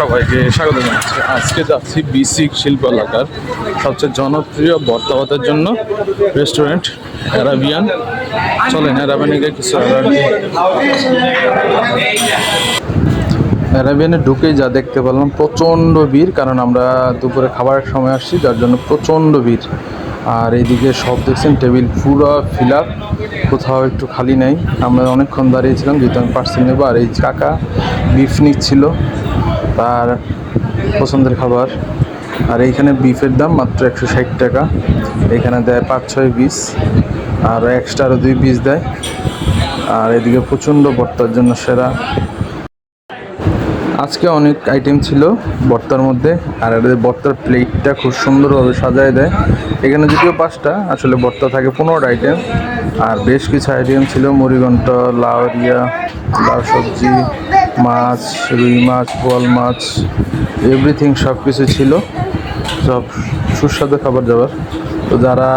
সবাইকে স্বাগত জানাচ্ছি। আজকে যাচ্ছি বিসিক শিল্প এলাকার সবচেয়ে জনপ্রিয় বর্তাবাদের জন্য রেস্টুরেন্ট অ্যারাবিয়ান। চলেন অ্যারাবিয়ানে কিছু অ্যারাবিয়ানে। ঢুকেই যা দেখতে পেলাম, প্রচণ্ড ভিড়, কারণ আমরা দুপুরে খাবারের সময় আসছি, যার জন্য প্রচণ্ড ভিড়। আর এইদিকে সব দেখছেন, টেবিল পুরো ফিল আপ, কোথাও একটু খালি নেই। আমরা অনেকক্ষণ দাঁড়িয়েছিলাম, যেহেতু আমি পার্সেল নেব, আর এই কাকা বিফ নিচ্ছিল তার পছন্দের খাবার। আর এইখানে বিফের দাম মাত্র একশো ষাট টাকা এখানে দেয় পাঁচ ছয় পিস, আর এক্সট্রা আরও দুই পিস দেয়। আর এদিকে প্রচণ্ড বর্তার জন্য সেরা। আজকে অনেক আইটেম ছিল বর্তার মধ্যে, আর ভর্তার প্লেটটা খুব সুন্দরভাবে সাজায় দেয়। এখানে যদিও পাঁচটা, আসলে বর্তা থাকে পনেরোটা আইটেম আর বেশ কিছু আইটেম ছিল, মুড়িঘণ্ট লাউরিয়া লাউ সবজি, মাছ, রুই মাছ, বোয়াল মাছ এভরিথিং সব কিছু ছিল। সব সুস্বাদু খাবার দাবার। তো যারা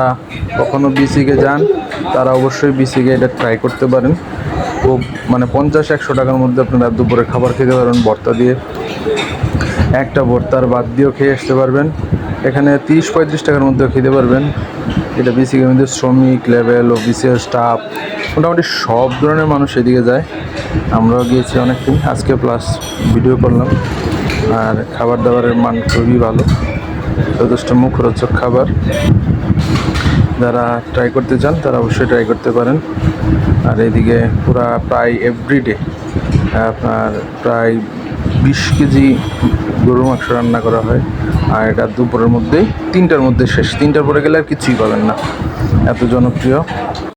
কখনো বিসিকে যান, তারা অবশ্যই বিসিকে এটা ট্রাই করতে পারেন। খুব মানে পঞ্চাশ, একশো টাকার মধ্যে আপনারা দুপুরে খাবার খেতে পারবেন, ভর্তা দিয়ে। একটা ভর্তার বাদ দিয়েও খেয়ে আসতে পারবেন। এখানে তিরিশ, পঁয়ত্রিশ টাকার মধ্যেও খেতে পারবেন। এটা বেসিকের মধ্যে শ্রমিক, লেভেল অফিসিয়াল স্টাফ মোটামুটি সব ধরনের মানুষ এদিকে যায়। আমরাও গিয়েছি অনেকদিন, আজকে প্লাস ভিডিও করলাম। আর খাবার দাবারের মান খুবই ভালো। যথেষ্ট মুখরোচক খাবার। যারা ট্রাই করতে চান, তারা অবশ্যই ট্রাই করতে পারেন। আর এদিকে পুরা প্রায় এভরিডে আপনার প্রায় বিশ কেজি গরুর মাংস রান্না করা হয়। আর এটা দুপুরের মধ্যেই, তিনটার মধ্যে শেষ। তিনটার পরে গেলে আর কিছুই পাবেন না। এত জনপ্রিয়।